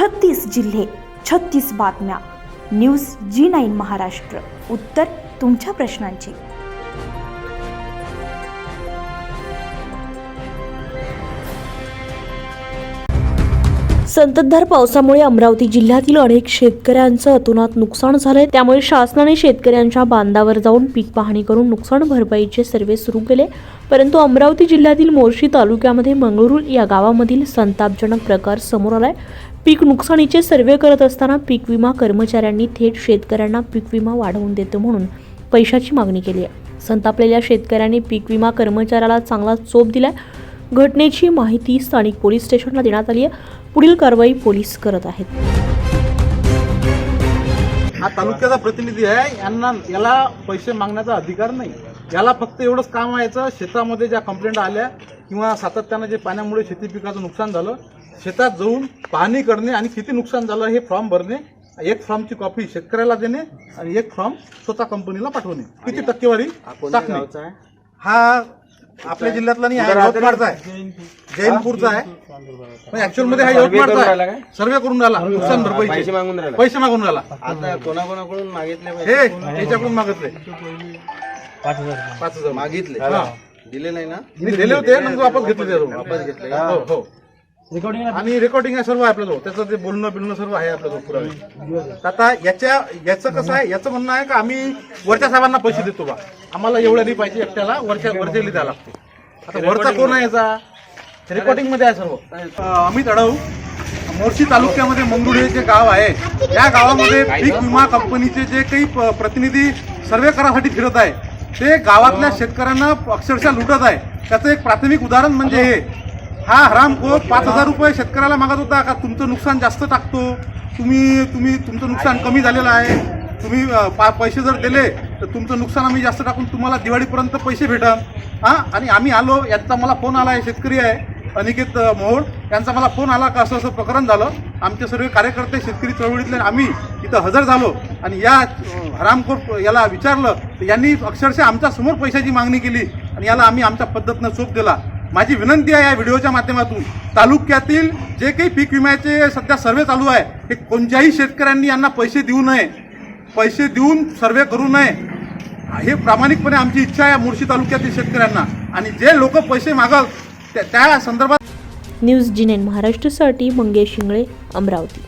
छत्तीस जिल्हे छत्तीस बातम्या. News G nine Maharashtra. उत्तर तुमच्या प्रश्नांची. संततधार पावसामुळे अमरावती जिल्ह्यातील अनेक शेतकऱ्यांचं अतोनात नुकसान झालंय. त्यामुळे शासनाने शेतकऱ्यांच्या बांधावर जाऊन पीक पाहणी करून नुकसान भरपाईचे सर्वे सुरू केले. परंतु अमरावती जिल्ह्यातील मोर्शी तालुक्यामध्ये मंगळूर या गावामधील संतापजनक प्रकार समोर आलाय. पीक नुकसानीचे सर्वे करत असताना पीक विमा कर्मचाऱ्यांनी थेट शेतकऱ्यांना पीक विमा वाढवून देतो म्हणून पैशाची मागणी केली आहे. संतापलेल्या शेतकऱ्यांनी पीक विमा कर्मचाऱ्याला चांगला चोप दिलाय. घटनेची माहिती स्थानिक पोलीस स्टेशनला देण्यात आली आहे. पुढील कारवाई पोलीस करत आहेत. हा तालुक्याचा प्रतिनिधी आहे. यांना याला पैसे मागण्याचा अधिकार नाही. याला फक्त एवढंच काम व्हायचं शेतामध्ये ज्या कंप्लेंट आल्या किंवा सातत्यानं जे पाण्यामुळे शेती पिकाचं नुकसान झालं शेतात जाऊन पाहणी करणे आणि किती नुकसान झालं हे फॉर्म भरणे एक फॉर्मची कॉपी शेतकऱ्याला देणे आणि एक फॉर्म स्वतः कंपनीला पाठवणे. किती टक्केवारी टाकणे. हा आपल्या जिल्ह्यातला नाही आहे यवतमाळचा आहे. जैनपूरचा आहे. ऍक्च्युअलमध्ये हा यवतमाळचा आहे. सर्वे करून राहिला. नुकसान भरपाईचे. पैसे मागून राहिला. पैसे मागून राहिला. आता कोणाकोणाकडून मागितले हे पैसे? याच्याकडून मागितले. पाच हजार. मागितले. हा. दिले नाही ना? मी दिले होते नंतर वापस घेतले. वापस घेतले का? हो. आणि रेकॉर्डिंग आहे सर्व आहे आपल्याजवळ. त्याचं ते बोलणं बिलणं सर्व आहे आपल्याजवळ पुरावे. आता याच्या याचं कसं आहे याचं म्हणणं आहे का आम्ही वरच्या साहेबांना पैसे देतो बा. आम्हाला एवढ्या नाही पाहिजे एकट्याला वरच्या वरच्या द्यायला लागते. आता वरचा कोण आहे याचा? रेकॉर्डिंगमध्ये आहे सर्व. अमित अडव. मोर्शी तालुक्यामध्ये मंगरुळ हे जे गाव आहे या गावामध्ये पीक विमा कंपनीचे जे काही प्रतिनिधी सर्वे करासाठी फिरत आहे ते गावातल्या शेतकऱ्यांना अक्षरशः लुटत आहे. त्याचं एक प्राथमिक उदाहरण म्हणजे हे. हा हरामखोर पाच हजार रुपये शेतकऱ्याला मागत होता का? तुमचं नुकसान जास्त टाकतो. तुम्ही तुम्ही तुमचं नुकसान कमी झालेलं आहे. तुम्ही पा- पैसे जर दिले तर तुमचं नुकसान आम्ही जास्त टाकून तुम्हाला दिवाळीपर्यंत पैसे भेटन. हा आणि आम्ही आलो यांचा मला फोन आला आहे शेतकरी आहे अनिकेत मोहोळ. यांचा मला फोन आला का असं असं प्रकरण झालं. आमचे सर्व कार्यकर्ते शेतकरी चळवळीतले आम्ही इथं हजर झालो. आणि या हरामखोर याला विचारलं तर यांनी अक्षरशः आमच्यासमोर पैशाची मागणी केली. आणि याला आम्ही आमच्या पद्धतीनं चोप दिला. माझी विनंती आहे या व्हिडिओच्या माध्यमातून तालुक्यातील जे काही पीक विम्याचे सध्या सर्वे चालू आहे हे कोणत्याही शेतकऱ्यांनी यांना पैसे देऊ नये. पैसे देऊन सर्वे करू नये. हे प्रामाणिकपणे आमची इच्छा आहे मुळशी तालुक्यातील शेतकऱ्यांना. आणि जे लोक पैसे मागल त्या- त्या संदर्भात न्यूज जिनेन महाराष्ट्रसाठी महाराष्ट्रासाठी मंगेश शिंगळे अमरावती.